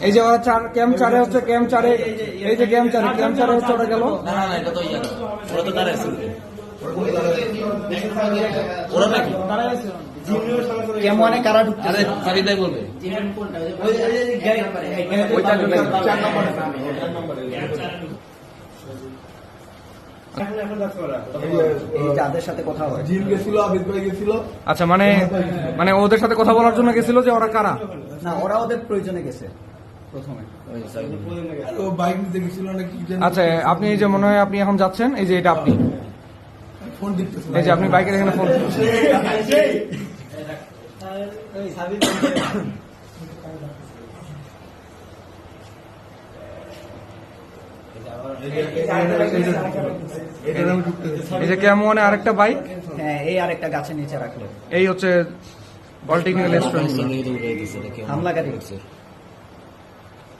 এই যে ওরা চার ক্যাম্প চারে হচ্ছে ক্যাম্প চারে এই যে ক্যাম্প চারে ক্যাম্প চারে হচ্ছে ওরা গেল। না না না এটা তো ইয়া ওরা তো দাঁড়ায় ওরা নাকি? ক্যাম্প মানে কারা ঢুকছে বলবে। এই যাদের সাথে কথা জিম গেছিল আবিদ ভাই গেছিল আচ্ছা মানে মানে ওদের সাথে কথা বলার জন্য গেছিল যে ওরা কারা না ওরা ওদের প্রয়োজনে গেছে প্রথমে বাইক নিতে গেছিল নাকি কি জানি। আচ্ছা আপনি এই যে মনে হয় আপনি এখন যাচ্ছেন এই যে এটা আপনি এই যে আপনি বাইকের এখানে ফোন এখানে আমি ঢুকতে গেছি। এই যে আরেকটা বাইক হ্যাঁ এই আরেকটা গাছের নিচে রাখল। এই হচ্ছে পলিটেকনিক্যাল স্টুডেন্ট হামলাকারী।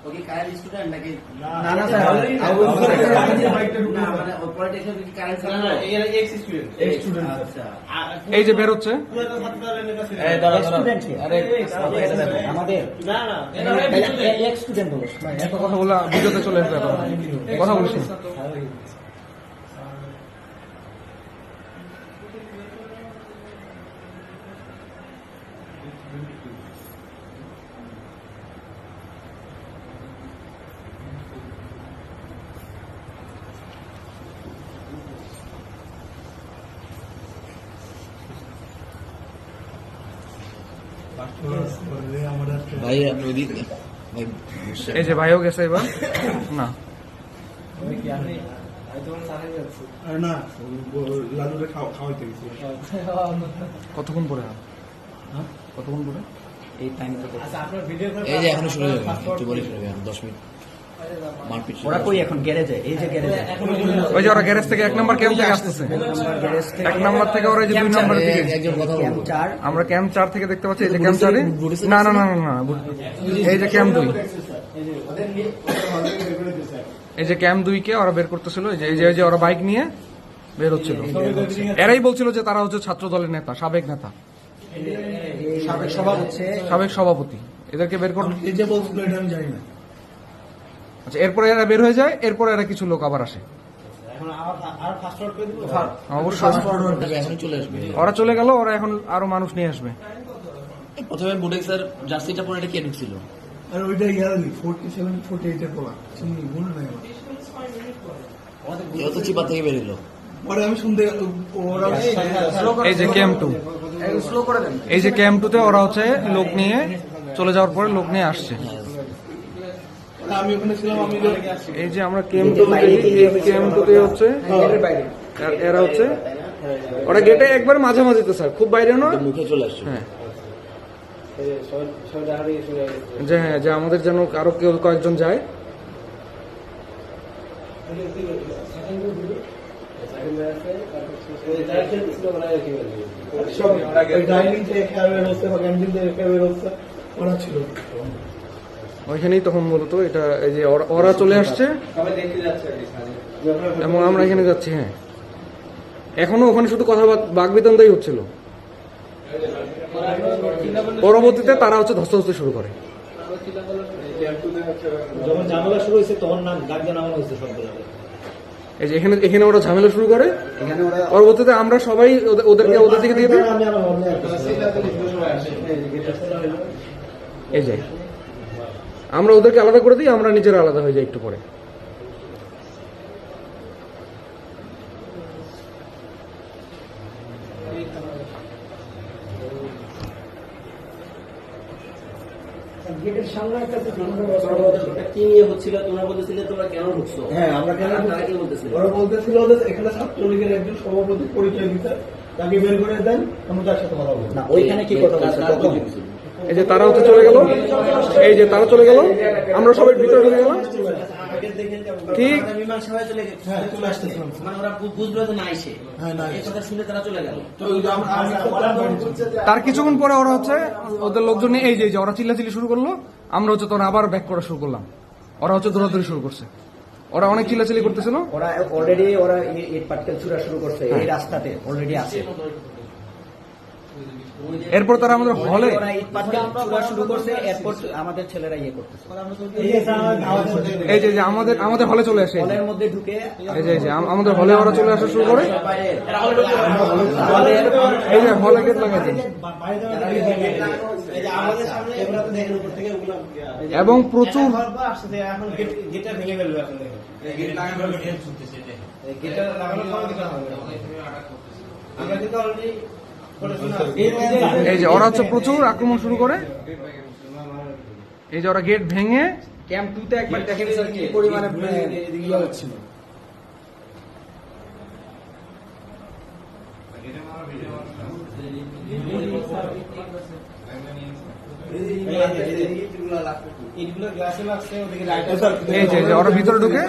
ওকে কারেন্ট স্টুডেন্ট নাকি না না স্যার না মানে ওই পলিটেকনিক কি কারেন্ট না না এর এক্স স্টুডেন্ট এক্স স্টুডেন্ট আচ্ছা। এই যে বের হচ্ছে এই দাদা দাদা স্টুডেন্ট আরে আমাদের না না এক স্টুডেন্ট হলো এত কথা বলা। ভিডিওতে চলে আসবে কথা বলছি ভাই আপনি ওদিক এই যে ভাইও গেছে এবার। না। কতক্ষণ পরে কতক্ষণ পরে? এই টাইম এই যে এখনও শুরু হয়ে একটু পরে শুরু দশ মিনিট। ওরা কই এখন? গ্যারেজে? এই যে গ্যারেজে। ওই যে ওরা গ্যারেজ থেকে এক নম্বর ক্যাম্প থেকে আসতেছে। এক নম্বর থেকে ওরা যে দুই দিকে আমরা ক্যাম্প চার থেকে দেখতে পাচ্ছি এই যে ক্যাম্প চারে না না না না না এই যে ক্যাম্প দুই। এই যে ক্যাম্প দুই কে ওরা বের করতেছিল এই যে এই যে ওরা বাইক নিয়ে বের হচ্ছিল। এরাই বলছিল যে তারা হচ্ছে ছাত্র দলের নেতা সাবেক নেতা। সাবেক সাবেক সভাপতি। এদেরকে বের কর এই যে বলছিল এটা আমি জানি না আচ্ছা এরপরে এরা বের হয়ে যায় এরপরে এরা কিছু লোক আবার আসে। আসবে। ওরা চলে গেল ওরা এখন আরও মানুষ নিয়ে আসবে। প্রথমে বুটেক স্যার জার্সিটা পরে এটা কে ঢুকছিল আর ওইটা ইয়ারলি ফোর্টি সেভেন ফোর্টি এইটের পোলা চিনি মনে নাই আমার। তো চিপা থেকে বেরিয়ে পরে আমি শুনতে ওরা এই যে ক্যাম্প টু এই যে ক্যাম্প টুতে ওরা হচ্ছে লোক নিয়ে চলে যাওয়ার পরে লোক নিয়ে আসছে। আমি ওখানে ছিলাম আমি এই যে আমরা টু হচ্ছে এরা হচ্ছে ওরা গেটে একবার মাঝে মাঝে তো স্যার খুব বাইরে নয় মুখে চলে আসছে হ্যাঁ যে হ্যাঁ যে আমাদের যেন আরও কেউ কয়েকজন যায় সব ডাইনিং থেকে বেরোচ্ছে বা ক্যান্টিন থেকে বেরোচ্ছে ওরা ছিল ওইখানেই তখন মূলত এটা এই যে ওরা- চলে আসছে। এবং আমরা এখানে যাচ্ছি হ্যাঁ। এখনও ওখানে শুধু কথা বাগবিতন্দাই হচ্ছিল। পরবর্তীতে তারা হচ্ছে ধস্তাধস্তি শুরু করে। যখন ঝামেলা শুরু হয়েছে তখন নাম এই যে এখানে এখানে ওরা ঝামেলা শুরু করে। এখানে পরবর্তীতে আমরা সবাই ওদের- ওদেরকে ওদের দিকে দিয়ে দিই। এই যাই আমরা ওদেরকে আলাদা করে দিই আমরা নিজেরা আলাদা হয়ে যাই একটু পরে। কি নিয়ে হচ্ছিল? তোমরা বলতেছিলে তোমরা কেন হ্যাঁ তাকে বের করে দেন আমরা তার সাথে কথা বলব। না ওইখানে কি কথা বলছে? এই যে তারা হচ্ছে চলে গেল। এই যে তারা চলে গেল। আমরা সবাই ভিতরে গেলাম। চলে শুনে তারা কিছুক্ষণ পরে ওরা হচ্ছে ওদের লোকজন এই যে ওরা চিল্লাচিল্লি শুরু করল। আমরা হচ্ছে তখন আবার ব্যাক করা শুরু করলাম। ওরা হচ্ছে দৌড়াদৌড়ি শুরু করছে। ওরা অনেক চিল্লাচিল্লি করতেছিল। ওরা অলরেডি ওরা শুরু করছে। এই রাস্তাতে অলরেডি আছে। এরপর তারা আমাদের হলে আমাদের ছেলেরা ইয়ে করতেছে। এই যে আমাদের আমাদের হলে চলে আসে এই যে। হলের মধ্যে ঢুকে এই যে এই যে আম- আমাদের হলে ওরা চলে আসা শুরু করে। এই যে হলে গেট লাগাইছে এই যে আমাদের সামনে এগুলো তো দেখেন উপর থেকে ওগুলো এবং প্রচুর গেটটা লাগানোর পর এই যে ওরা হচ্ছে প্রচুর আক্রমণ শুরু করে। এই যে ওরা গেট ভেঙে ক্যাম্প টুতে একবার দেখেন স্যার কি পরিমাণে ইয়ে হচ্ছিল। এই যে এই যে। ওরা ভিতরে ঢুকে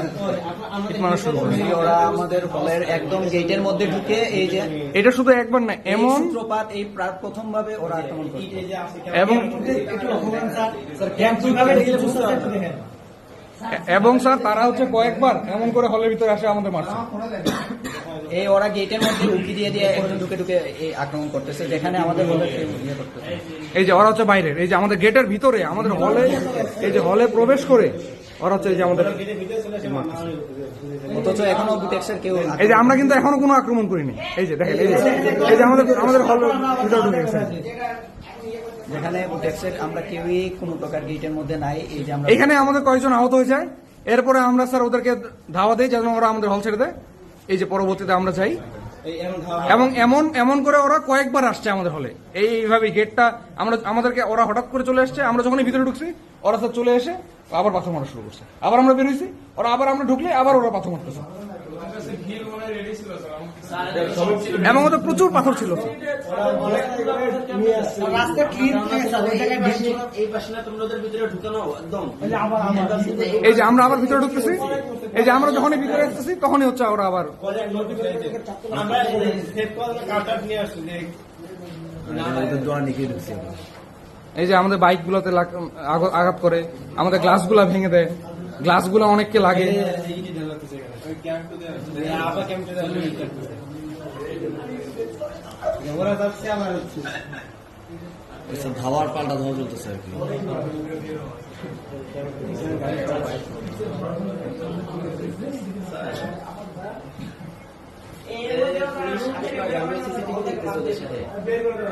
ইট মারা শুরু করে। এই ওরা আমাদের হলের একদম গেটের মধ্যে ঢুকে এই যে এটা শুধু একবার না এমন সূত্রপাত এই প্রা- প্রথম ভাবে ওরা আক্রমণ এবং এবং স্যার তারা হচ্ছে কয়েকবার এমন করে হলের ভিতরে আসে আমাদের মারছে। এই ওরা গেটের মধ্যে উকি দিয়ে দিয়ে একদম ঢুকে ঢুকে এই আক্রমণ করতেছে যেখানে আমাদের হলে ইয়ে করতেছে এই যে ওরা হচ্ছে বাইরের এই যে আমাদের গেটের ভিতরে আমাদের হলে এই যে হলে প্রবেশ করে ওরা হচ্ছে এই যে আমাদের অথচ এখনও বুটেক্সের কেউ এই যে আমরা কিন্তু এখনও কোনো আক্রমণ করিনি। এই যে দেখেন এই যে আমাদের আমাদের হল ভিতরে ঢুকে গেছে। যেখানে বুটেক্সের আমরা কেউই কোনো প্রকার গেটের মধ্যে নাই এই যে আমরা এখানে আমাদের কয়েকজন আহত হয়ে যায়। এরপরে আমরা স্যার ওদেরকে ধাওয়া দিই যেন ওরা আমাদের হল ছেড়ে দেয়। এই যে পরবর্তীতে আমরা চাই এবং এমন এমন করে ওরা কয়েকবার আসছে আমাদের হলে। এইভাবে গেটটা আমরা আমাদেরকে ওরা হঠাৎ করে চলে আসছে আমরা যখনই ভিতরে ঢুকছি ওরা স্যার চলে এসে আবার পাথর মারা শুরু করছে। আবার আমরা বেরোইছি ওরা আবার আমরা ঢুকলে আবার ওরা পাথর মারতেছে। এবং ওদের প্রচুর পাথর ছিল। এই পাশে না তোমরা ওদের ভিতরে ঢুকানো একদম। এই যে আমরা আবার ভিতরে ঢুকতেছি এই যে আমরা যখনই ভিতরে আসতেছি তখনই হচ্ছে ওরা আবার আমরা সেট কল কাউন্টার নিয়ে আসছি যে এই যে আমাদের বাইক গুলোতে আঘাত করে আমাদের গ্লাসগুলা ভেঙে দেয়। গ্লাসগুলো অনেককে লাগে। হচ্ছে ধাওয়ার পাল্টা ধাওয়া চলতেছে আর কি।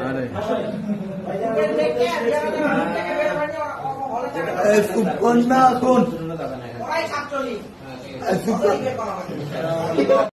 আরে। কোন